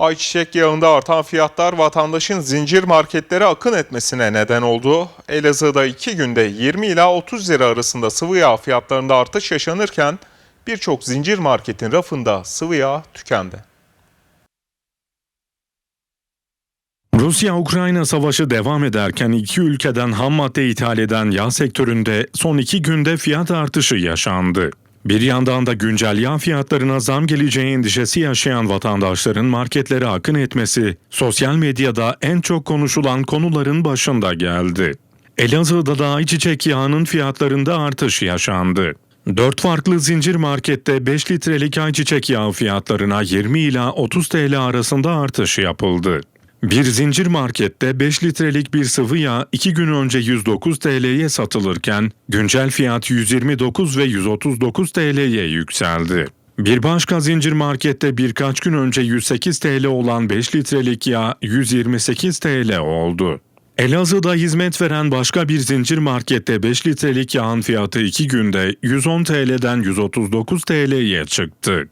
Ayçiçek yağında artan fiyatlar vatandaşın zincir marketlere akın etmesine neden oldu. Elazığ'da 2 günde 20 ila 30 lira arasında sıvı yağ fiyatlarında artış yaşanırken birçok zincir marketin rafında sıvı yağ tükendi. Rusya-Ukrayna savaşı devam ederken iki ülkeden ham madde ithal eden yağ sektöründe son iki günde fiyat artışı yaşandı. Bir yandan da güncel yağ fiyatlarına zam geleceği endişesi yaşayan vatandaşların marketlere akın etmesi sosyal medyada en çok konuşulan konuların başında geldi. Elazığ'da da ayçiçek yağının fiyatlarında artış yaşandı. Dört farklı zincir markette 5 litrelik ayçiçek yağı fiyatlarına 20 ila 30 TL arasında artış yapıldı. Bir zincir markette 5 litrelik bir sıvı yağ 2 gün önce 109 TL'ye satılırken güncel fiyat 129 ve 139 TL'ye yükseldi. Bir başka zincir markette birkaç gün önce 108 TL olan 5 litrelik yağ 128 TL oldu. Elazığ'da hizmet veren başka bir zincir markette 5 litrelik yağın fiyatı 2 günde 110 TL'den 139 TL'ye çıktı.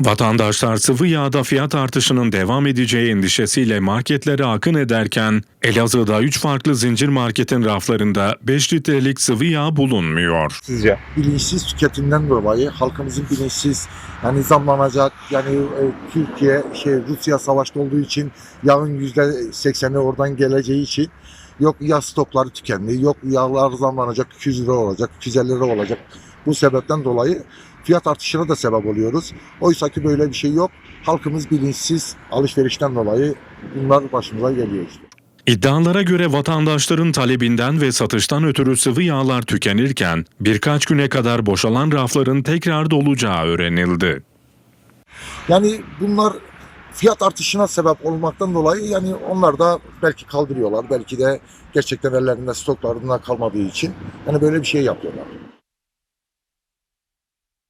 Vatandaşlar sıvı yağda fiyat artışının devam edeceği endişesiyle marketlere akın ederken Elazığ'da 3 farklı zincir marketin raflarında 5 litrelik sıvı yağ bulunmuyor. sizce? Bilinçsiz tüketimden dolayı halkımızın bilinçsiz yani zamlanacak yani e, Türkiye şey Rusya savaşta olduğu için yağın yüzde sekseni oradan geleceği için yok yağ stokları tükendi yok yağlar zamlanacak 200 lira olacak 250 lira olacak bu sebepten dolayı fiyat artışına da sebep oluyoruz. Oysa ki böyle bir şey yok. Halkımız bilinçsiz alışverişten dolayı bunlar başımıza geliyor işte. İddialara göre vatandaşların talebinden ve satıştan ötürü sıvı yağlar tükenirken birkaç güne kadar boşalan rafların tekrar dolacağı öğrenildi. Yani bunlar fiyat artışına sebep olmaktan dolayı yani onlar da belki kaldırıyorlar. Belki de gerçekten ellerinde stoklarında kalmadığı için yani böyle bir şey yapıyorlar.